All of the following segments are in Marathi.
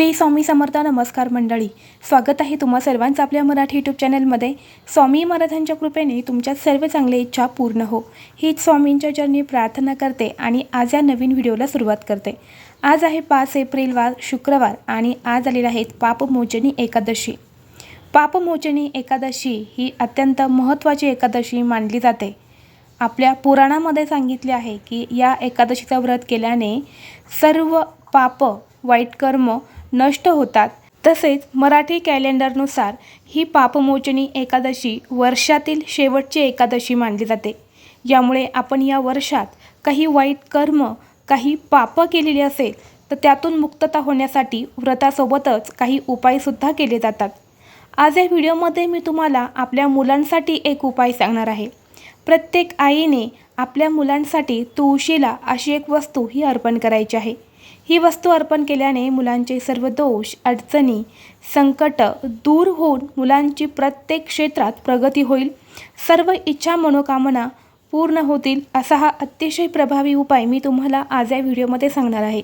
श्री स्वामी समर्थ नमस्कार मंडळी. स्वागत आहे तुम्हा सर्वांचं आपल्या मराठी यूट्यूब चॅनलमध्ये स्वामी महाराजांच्या कृपेने तुमच्या सर्व चांगल्या इच्छा पूर्ण हो. हीच स्वामींच्या चरणी प्रार्थना करते आणि आज या नवीन व्हिडिओला सुरुवात करते. आज आहे पाच एप्रिल वार शुक्रवार आणि आज आलेला आहे पापमोचनी एकादशी. पापमोचनी एकादशी ही अत्यंत महत्त्वाची एकादशी मानली जाते. आपल्या पुराणामध्ये सांगितले आहे की या एकादशीचं व्रत केल्याने सर्व पाप वाईट कर्म नष्ट होतात. तसेच मराठी कॅलेंडरनुसार ही पापमोचनी एकादशी वर्षातील शेवटची एकादशी मानली जाते. यामुळे आपण या वर्षात काही वाईट कर्म काही पापं केलेली असेल तर त्यातून मुक्तता होण्यासाठी व्रतासोबतच काही उपायसुद्धा केले जातात. आज या व्हिडिओमध्ये मी तुम्हाला आपल्या मुलांसाठी एक उपाय सांगणार आहे. प्रत्येक आईने आपल्या मुलांसाठी तुळशीला अशी एक वस्तू ही अर्पण करायची आहे. ही वस्तू अर्पण केल्याने मुलांचे सर्व दोष अडचणी संकट दूर होऊन मुलांची प्रत्येक क्षेत्रात प्रगती होईल. सर्व इच्छा मनोकामना पूर्ण होतील असा हा अतिशय प्रभावी उपाय मी तुम्हाला आज या व्हिडिओमध्ये सांगणार आहे.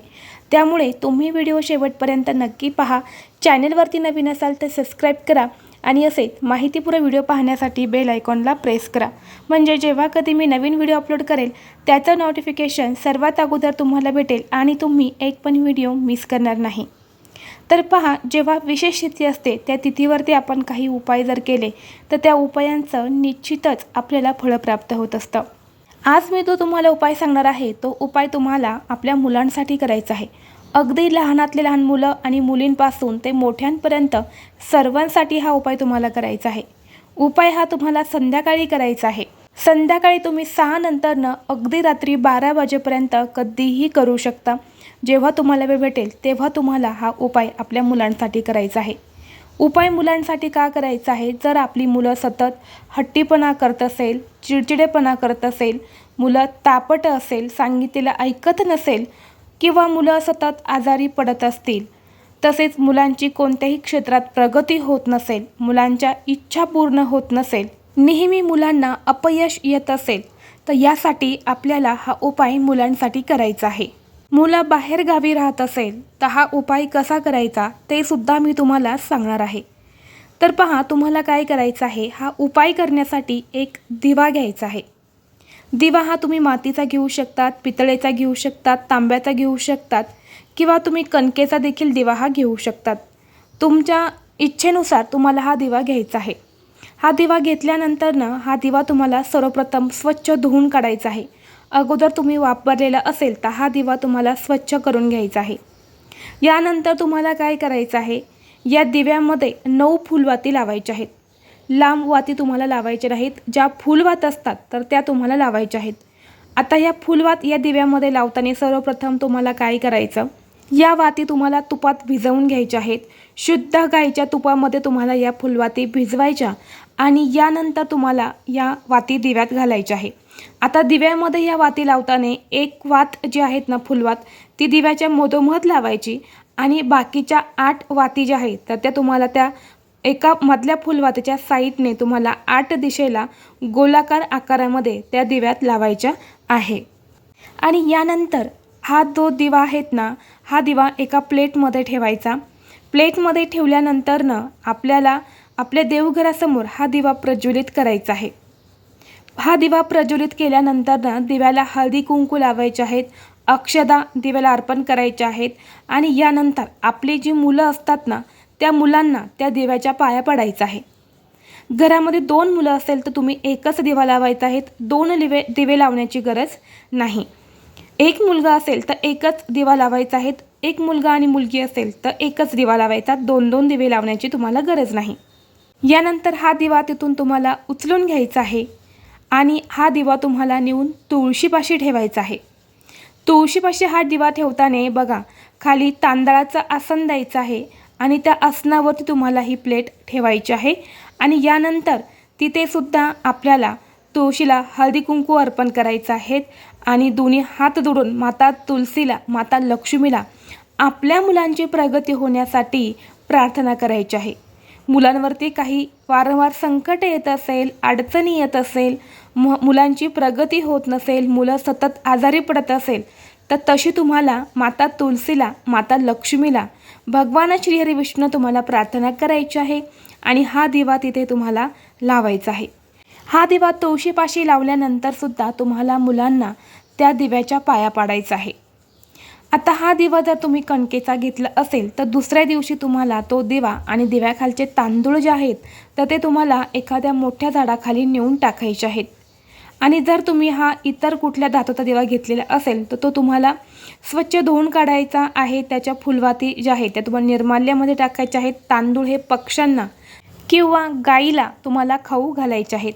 त्यामुळे तुम्ही व्हिडिओ शेवटपर्यंत नक्की पहा. चॅनलवरती नवीन असाल तर सबस्क्राईब करा. आणि असे माहितीपूर्ण व्हिडिओ पाहण्यासाठी बेल आयकॉनला प्रेस करा. म्हणजे जेव्हा कधी मी नवीन व्हिडिओ अपलोड करेल त्याचं नोटिफिकेशन सर्वात अगोदर तुम्हाला भेटेल आणि तुम्ही एक पण व्हिडिओ मिस करणार नाही. तर पहा जेव्हा विशेष तिथी असते त्या तिथीवरती आपण काही उपाय जर केले तर त्या उपायांचं निश्चितच आपल्याला फळं प्राप्त होत असतं. आज मी जो तुम्हाला उपाय सांगणार आहे तो उपाय तुम्हाला आपल्या मुलांसाठी करायचा आहे. अगदी लहानातले लहान मुलं आणि मुलींपासून ते मोठ्यांपर्यंत सर्वांसाठी हा उपाय तुम्हाला करायचा आहे. उपाय हा तुम्हाला संध्याकाळी करायचा आहे. संध्याकाळी तुम्ही सहा नंतरनं अगदी रात्री बारा वाजेपर्यंत कधीही करू शकता. जेव्हा तुम्हाला वेळ भेटेल तेव्हा तुम्हाला हा उपाय आपल्या मुलांसाठी करायचा आहे. उपाय मुलांसाठी का करायचा आहे? जर आपली मुलं सतत हट्टीपणा करत असेल चिडचिडेपणा करत असेल मुलं तापट असेल सांगितलेलं ऐकत नसेल किंवा मुलं सतत आजारी पडत असतील. तसेच मुलांची कोणत्याही क्षेत्रात प्रगती होत नसेल मुलांच्या इच्छा पूर्ण होत नसेल नेहमी मुलांना अपयश येत असेल तर यासाठी आपल्याला हा उपाय मुलांसाठी करायचा आहे. मुलं बाहेर गावी राहत असेल तर हा उपाय कसा करायचा ते सुद्धा मी तुम्हाला सांगणार आहे. तर पहा तुम्हाला काय करायचं आहे? हा उपाय करण्यासाठी एक दिवा घ्यायचा आहे. दिवा हा तुम्ही मातीचा घेऊ शकतात पितळेचा घेऊ शकतात तांब्याचा घेऊ शकतात किंवा तुम्ही कणकेचा देखील दिवा हा घेऊ शकतात. तुमच्या इच्छेनुसार तुम्हाला हा दिवा घ्यायचा आहे. हा दिवा घेतल्यानंतरनं हा दिवा तुम्हाला सर्वप्रथम स्वच्छ धुवून काढायचा आहे. अगोदर तुम्ही वापरलेला असेल तर हा दिवा तुम्हाला स्वच्छ करून घ्यायचा आहे. यानंतर तुम्हाला काय करायचं आहे? या दिव्यामध्ये नऊ फुलवाती लावायच्या आहेत. लांब वाती तुम्हाला लावायच्या नाहीत. ज्या फुलवात असतात तर त्या तुम्हाला लावायच्या आहेत. आता या फुलवात या दिव्यामध्ये लावताना सर्वप्रथम तुम्हाला काय करायचं? या वाती तुम्हाला तुपात भिजवून घ्यायच्या आहेत. शुद्ध गाईच्या तुपामध्ये तुम्हाला या फुलवाती भिजवायच्या आणि यानंतर तुम्हाला या वाती दिव्यात घालायच्या आहे आता दिव्यामध्ये या वाती लावताना एक वात जी आहेत ना फुलवात ती दिव्याच्या मधोमध लावायची आणि बाकीच्या आठ वाती ज्या आहेत तर त्या तुम्हाला त्या एका मधल्या फुलवातीच्या साईडने तुम्हाला आठ दिशेला गोलाकार आकारामध्ये त्या दिव्यात लावायच्या आहे. आणि यानंतर हा जो दिवा आहेत ना हा दिवा एका प्लेटमध्ये ठेवायचा. प्लेटमध्ये ठेवल्यानंतरनं आपल्याला आपल्या देवघरासमोर हा दिवा प्रज्वलित करायचा आहे. हा दिवा प्रज्वलित केल्यानंतरनं दिव्याला हळदी कुंकू लावायचे आहेत अक्षदा दिव्याला अर्पण करायचे आहेत. आणि यानंतर आपली जी मुलं असतात ना त्या मुलांना त्या दिव्याच्या पाया पडायचं आहे. घरामध्ये दोन मुलं असेल तर तुम्ही एकच दिवा लावायचा आहेत दोन दिवे दिवे लावण्याची गरज नाही. एक मुलगा असेल तर एकच दिवा लावायचा आहेत एक मुलगा आणि मुलगी असेल तर एकच दिवा लावायचा. दोन दोन दिवे लावण्याची तुम्हाला गरज नाही. यानंतर हा दिवा तिथून तुम्हाला उचलून घ्यायचा आहे आणि हा दिवा तुम्हाला नेऊन तुळशीपाशी ठेवायचा आहे. तुळशीपाशी हा दिवा ठेवताना बघा खाली तांदळाचं आसन द्यायचं आहे आणि त्या आसनावरती तुम्हाला ही प्लेट ठेवायची आहे. आणि यानंतर तिथेसुद्धा आपल्याला तुळशीला हळदी कुंकू अर्पण करायचं आहे. आणि दोन्ही हात जोडून माता तुलसीला माता लक्ष्मीला आपल्या मुलांची प्रगती होण्यासाठी प्रार्थना करायची आहे. मुलांवरती काही वारंवार संकट येत असेल अडचणी येत असेल म मुलांची प्रगती होत नसेल मुलं सतत आजारी पडत असेल तर तशी तुम्हाला माता तुलसीला माता लक्ष्मीला भगवान श्रीहरी विष्णू तुम्हाला प्रार्थना करायची आहे आणि हा दिवा तिथे तुम्हाला लावायचा आहे. हा दिवा तुळशीपाशी लावल्यानंतरसुद्धा तुम्हाला मुलांना त्या दिव्याच्या पाया पाडायचा आहे. आता हा दिवा जर तुम्ही कणकेचा घेतला असेल तर दुसऱ्या दिवशी तुम्हाला तो दिवा आणि दिव्याखालचे तांदूळ जे आहेत तर ते तुम्हाला एखाद्या मोठ्या झाडाखाली नेऊन टाकायचे आहेत. आणि जर तुम्ही हा इतर कुठल्या धातूचा दिवा घेतलेला असेल तर तो तुम्हाला स्वच्छ धुवून काढायचा आहे. त्याच्या फुलवाती ज्या आहेत त्या तुम्हाला निर्माल्यामध्ये टाकायच्या आहेत. तांदूळ हे पक्ष्यांना किंवा गाईला तुम्हाला खाऊ घालायचे आहेत.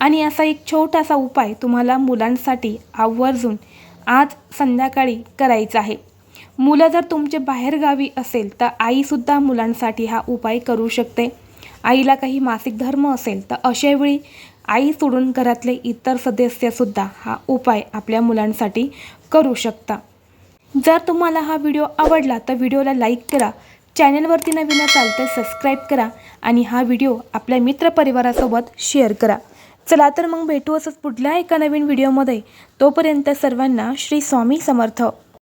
आणि असा एक छोटासा उपाय तुम्हाला मुलांसाठी आवर्जून आज संध्याकाळी करायचा आहे. मुलं जर तुमचे बाहेरगावी असेल तर आईसुद्धा मुलांसाठी हा उपाय करू शकते. आईला काही मासिक धर्म असेल तर अशावेळी आई सोडून घरातले इतर सदस्यसुद्धा हा उपाय आपल्या मुलांसाठी करू शकता. जर तुम्हाला हा व्हिडिओ आवडला तर व्हिडिओला लाईक करा चॅनलवरती नवीन असाल तर सबस्क्राईब करा आणि हा व्हिडिओ आपल्या मित्रपरिवारासोबत शेअर करा. चला तर मग भेटू असंच पुढल्या एका नवीन व्हिडिओमध्ये. तोपर्यंत सर्वांना श्री स्वामी समर्थ.